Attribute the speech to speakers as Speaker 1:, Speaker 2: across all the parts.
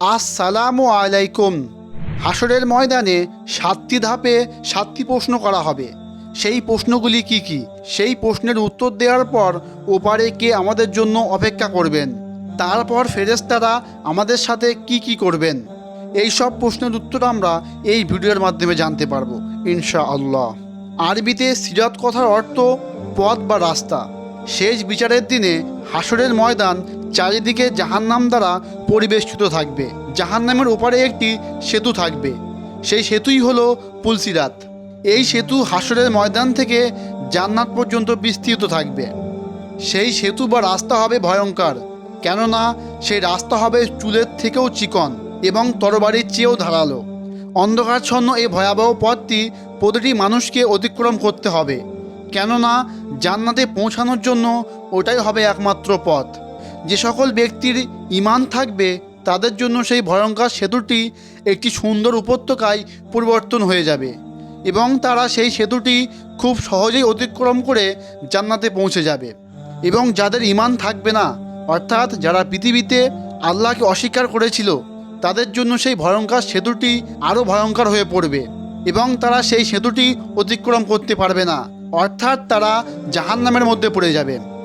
Speaker 1: আসসালামু আলাইকুম। হাসরের ময়দানে সাতটি ধাপে সাতটি প্রশ্ন করা হবে। সেই প্রশ্নগুলি কি কি? সেই প্রশ্নের উত্তর দেওয়ার পর ওপারে কে আমাদের জন্য অপেক্ষা করবেন? তারপর ফেরেশতারা আমাদের সাথে কি কি করবেন? এই সব প্রশ্নের উত্তর আমরা এই ভিডিওর মাধ্যমে জানতে পারব ইনশা আল্লাহ আরবিতে সিরাত কথার অর্থ পথ বা রাস্তা। শেষ বিচারের দিনে হাসরের ময়দান চারিদিকে জাহান্নাম দ্বারা পরিবেষ্টিত থাকবে। জাহান্নামের ওপারে একটি সেতু থাকবে। সেই সেতুই হলো পুলসিরাত। এই সেতু হাসরের ময়দান থেকে জান্নাত পর্যন্ত বিস্তৃত থাকবে। সেই সেতু বা রাস্তা হবে ভয়ঙ্কর, কেননা সেই রাস্তা হবে চুলের থেকেও চিকন এবং তরবারির চেয়েও ধারালো। অন্ধকারচ্ছন্ন এই ভয়াবহ পথটি প্রতিটি মানুষকে অতিক্রম করতে হবে, কেননা জান্নাতে পৌঁছানোর জন্য ওটাই হবে একমাত্র পথ। যে সকল ব্যক্তির ইমান থাকবে, তাদের জন্য সেই ভয়ঙ্কর সেতুটি একটি সুন্দর উপত্যকায় পরিবর্তন হয়ে যাবে এবং তারা সেই সেতুটি খুব সহজেই অতিক্রম করে জান্নাতে পৌঁছে যাবে। এবং যাদের ইমান থাকবে না, অর্থাৎ যারা পৃথিবীতে আল্লাহকে অস্বীকার করেছিল, তাদের জন্য সেই ভয়ঙ্কর সেতুটি আরও ভয়ঙ্কর হয়ে পড়বে এবং তারা সেই সেতুটি অতিক্রম করতে পারবে না, অর্থাৎ তারা জাহান্নামের মধ্যে পড়ে যাবে।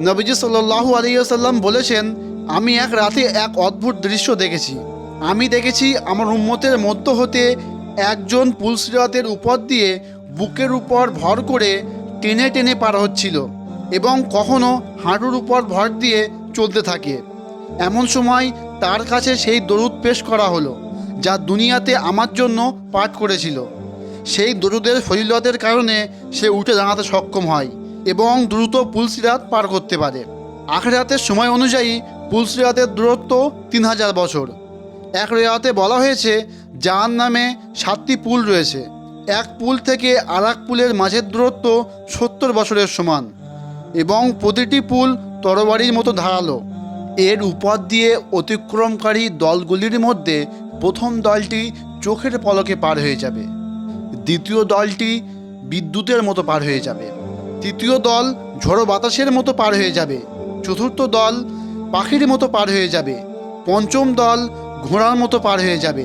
Speaker 1: নবীজি সাল্লাহু আলিয়াল্লাম বলেছেন, আমি এক রাতে এক অদ্ভুত দৃশ্য দেখেছি। আমি দেখেছি আমার উম্মতের মধ্য হতে একজন পুলসিরাতের উপর দিয়ে বুকের উপর ভর করে টেনে টেনে পার হচ্ছিল এবং কখনো হাঁটুর উপর ভর দিয়ে চলতে থাকে। এমন সময় তার কাছে সেই দরুদ পেশ করা হলো, যা দুনিয়াতে আমার জন্য পাঠ করেছিল। সেই দরুদের ফজিলতের কারণে সে উঠে দাঁড়াতে সক্ষম হয়। এবং দ্রুত পুলসিরাত পার করতে পারে। আখেরাতের সময় অনুযায়ী পুলসিরাতের দূরত্ব তিন হাজার বছর। এক রেয়াতে বলা হয়েছে, যার নামে সাতটি পুল রয়েছে। এক পুল থেকে আর পুলের মাঝের দূরত্ব সত্তর বছরের সমান এবং প্রতিটি পুল তরবারির মতো ধারালো। এর উপর দিয়ে অতিক্রমকারী দলগুলির মধ্যে প্রথম দলটি চোখের পলকে পার হয়ে যাবে। দ্বিতীয় দলটি বিদ্যুতের মতো পার হয়ে যাবে। তৃতীয় দল ঝড়ো বাতাসের মতো পার হয়ে যাবে। চতুর্থ দল পাখির মতো পার হয়ে যাবে। পঞ্চম দল ঘোড়ার মতো পার হয়ে যাবে।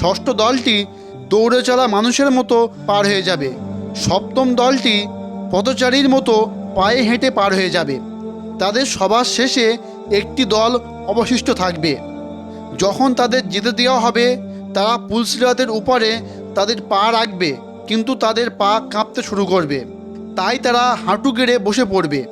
Speaker 1: ষষ্ঠ দলটি দৌড়ে চলা মানুষের মতো পার হয়ে যাবে। সপ্তম দলটি পদচারীর মতো পায়ে হেঁটে পার হয়ে যাবে। তাদের সবার শেষে একটি দল অবশিষ্ট থাকবে। যখন তাদের যেতে দেওয়া হবে, তারা পুলসিরাতের উপরে তাদের পা রাখবে, কিন্তু তাদের পা কাঁপতে শুরু করবে। তাই তারা হাঁটু গেড়ে বসে পড়বে।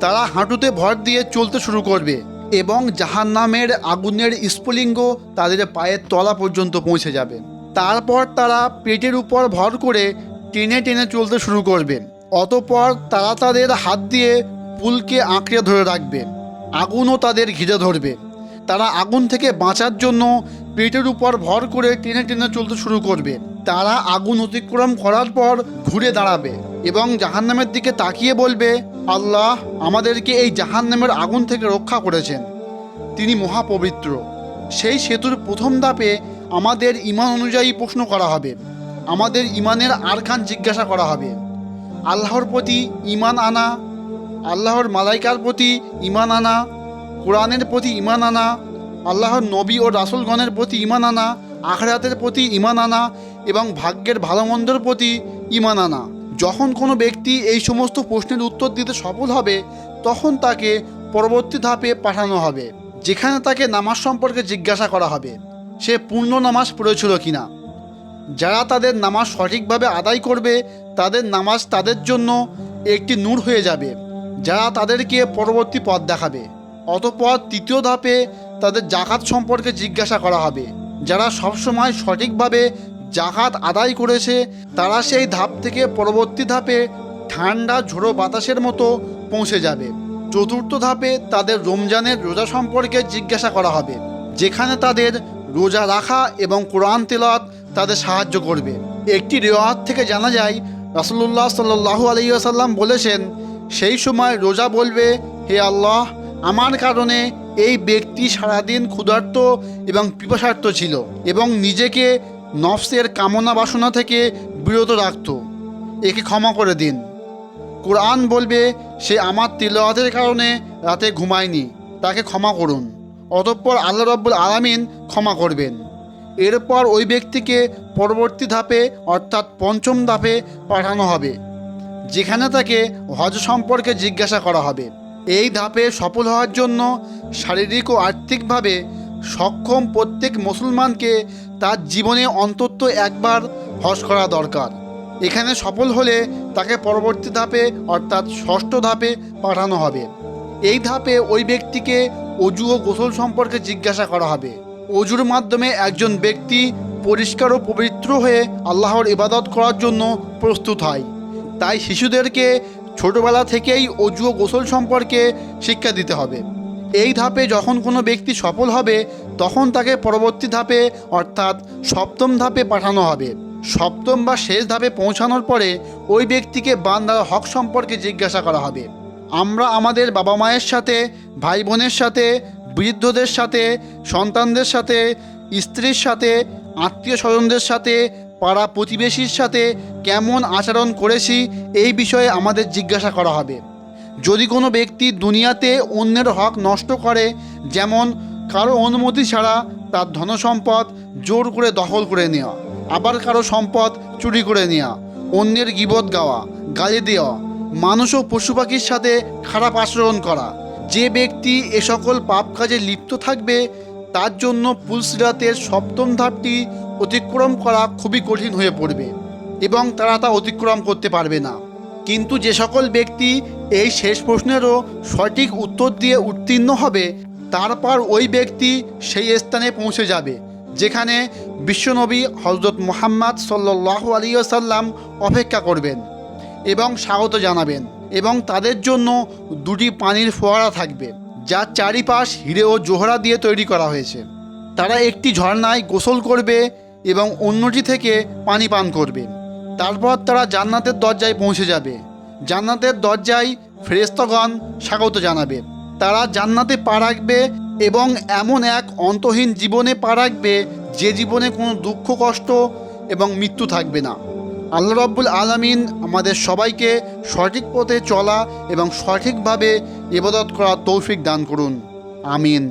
Speaker 1: তারা হাঁটুতে ভর দিয়ে চলতে শুরু করবে এবং জাহান্নামের আগুনের স্ফুলিঙ্গ তাদের পায়ের তলা পর্যন্ত পৌঁছে যাবে। তারপর তারা পেটের উপর ভর করে টেনে টেনে চলতে শুরু করবে। অতপর তারা তাদের হাত দিয়ে পুলকে আঁকড়ে ধরে রাখবে। আগুনও তাদের ঘিরে ধরবে। তারা আগুন থেকে বাঁচার জন্য পেটের উপর ভর করে টেনে টেনে চলতে শুরু করবে। তারা আগুন অতিক্রম করার পর ঘুরে দাঁড়াবে। এবং জাহান্নামের দিকে তাকিয়ে বলবে, আল্লাহ আমাদেরকে এই জাহান্নামের আগুন থেকে রক্ষা করেছেন। তিনি মহাপবিত্র। সেই সেতুর প্রথম ধাপে আমাদের ইমান অনুযায়ী প্রশ্ন করা হবে। আমাদের ইমানের আরখান জিজ্ঞাসা করা হবে। আল্লাহর প্রতি ইমান আনা, আল্লাহর মালাইকার প্রতি ইমান আনা, কোরআনের প্রতি ইমান আনা, আল্লাহর নবী ও রাসুলগণের প্রতি ইমান আনা, আখরাতের প্রতি ইমান আনা এবং ভাগ্যের ভালো মন্দের প্রতি ইমান আনা। যখন কোনো ব্যক্তি এই সমস্ত প্রশ্নের উত্তর দিতে সফল হবে, তখন তাকে পরবর্তী ধাপে পাঠানো হবে, যেখানে তাকে নামাজ সম্পর্কে জিজ্ঞাসা করা হবে, সে পূর্ণ নামাজ পড়েছিল কিনা। যারা তাদের নামাজ সঠিকভাবে আদায় করবে, তাদের নামাজ তাদের জন্য একটি নূর হয়ে যাবে, যারা তাদেরকে পরবর্তী পথ দেখাবে। অতপর তৃতীয় ধাপে তাদের জাকাত সম্পর্কে জিজ্ঞাসা করা হবে, যারা সবসময় সঠিকভাবে জাকাত আদায় করেছে, তারা সেই ধাপ থেকে পরবর্তী ধাপে ঠান্ডা, ঝোড়ো বাতাসের মতো পৌঁছে যাবে। চতুর্থ ধাপে তাদের রমজানের রোজা সম্পর্কে জিজ্ঞাসা করা হবে, যেখানে তাদের রোজা রাখা এবং কোরআন তেলাওয়াত তাদের সাহায্য করবে। একটি রেওয়াত থেকে জানা যায় রাসুল্লাহ সাল্লাহু আলিয়াসাল্লাম বলেছেন, সেই সময় রোজা বলবে, হে আল্লাহ, আমার কারণে এই ব্যক্তি সারাদিন ক্ষুধার্ত এবং পিপাসার্থ ছিল এবং নিজেকে নফসের কামনা বাসনা থেকে বিরত রাখত। একে ক্ষমা করে দিন। কোরআন বলবে, সে আমার তিলওয়াতের কারণে রাতে ঘুমায়নি। তাকে ক্ষমা করুন। অতঃপর আল্লাহ রব্বুল আলামিন ক্ষমা করবেন। এরপর ওই ব্যক্তিকে পরবর্তী ধাপে, অর্থাৎ পঞ্চম ধাপে পাঠানো হবে, যেখানে তাকে হজ সম্পর্কে জিজ্ঞাসা করা হবে। এই ধাপে সফল হওয়ার জন্য শারীরিক ও আর্থিকভাবে সক্ষম প্রত্যেক মুসলমানকে তার জীবনে অন্তত একবার হস করা দরকার। এখানে সফল হলে তাকে পরবর্তী ধাপে, অর্থাৎ ষষ্ঠ ধাপে পাঠানো হবে। এই ধাপে ওই ব্যক্তিকে অজু ও গোসল সম্পর্কে জিজ্ঞাসা করা হবে। অজুর মাধ্যমে একজন ব্যক্তি পরিষ্কার ও পবিত্র হয়ে আল্লাহর ইবাদত করার জন্য প্রস্তুত হয়। তাই শিশুদেরকে ছোটবেলা থেকেই অজু ও গোসল সম্পর্কে শিক্ষা দিতে হবে। এই ধাপে যখন কোনো ব্যক্তি সফল হবে তখন তাকে পরবর্তী ধাপে, অর্থাৎ সপ্তম ধাপে পাঠানো হবে। সপ্তম বা শেষ ধাপে পৌঁছানোর পরে ওই ব্যক্তিকে বান্দার হক সম্পর্কে জিজ্ঞাসা করা হবে। আমরা আমাদের বাবা মায়ের সাথে ভাই বোনের সাথে, বৃদ্ধদের সাথে, সন্তানদের সাথে, স্ত্রীর সাথে আত্মীয় স্বজনদের সাথে, পাড়া প্রতিবেশীর সাথে কেমন আচরণ করেছি এই বিষয়ে আমাদের জিজ্ঞাসা করা হবে। যদি কোনো ব্যক্তি দুনিয়াতে অন্যের হক নষ্ট করে, যেমন কারও অনুমতি ছাড়া তার ধনসম্পদ জোর করে দখল করে নেওয়া আবার কারও সম্পদ চুরি করে নেওয়া অন্যের গিবত গাওয়া, গালি দেওয়া মানুষ ও পশু পাখির সাথে খারাপ আচরণ করা। যে ব্যক্তি এ সকল পাপ কাজে লিপ্ত থাকবে, তার জন্য পুলসিরাতের সপ্তম ধাপটি অতিক্রম করা খুবই কঠিন হয়ে পড়বে এবং তারা তা অতিক্রম করতে পারবে না। কিন্তু যে সকল ব্যক্তি এই শেষ প্রশ্নেরও সঠিক উত্তর দিয়ে উত্তীর্ণ হবে তারপর ওই ব্যক্তি সেই স্থানে পৌঁছে যাবে, যেখানে বিশ্বনবী হজরত মোহাম্মদ সাল্লাহ আলিয়াল্লাম অপেক্ষা করবেন এবং স্বাগত জানাবেন এবং তাদের জন্য দুটি পানির ফোয়ারা থাকবে যার চারিপাশ হিরে ও জোহরা দিয়ে তৈরি করা হয়েছে। তারা একটি ঝর্ণায় গোসল করবে এবং অন্যটি থেকে পানি পান করবে। তারপর তারা জান্নাতের দরজায় পৌঁছে যাবে। জান্নাতের দরজায় ফেরেস্তগণ স্বাগত জানাবে। তারা জান্নাতে পা রাখবে এবং এমন এক অন্তহীন জীবনে পা রাখবে যে জীবনে কোনো দুঃখ, কষ্ট এবং মৃত্যু থাকবে না। আল্লাহ রব্বুল আলমিন আমাদের সবাইকে সঠিক পথে চলা এবং সঠিকভাবে ইবাদত করা তৌফিক দান করুন। আমিন।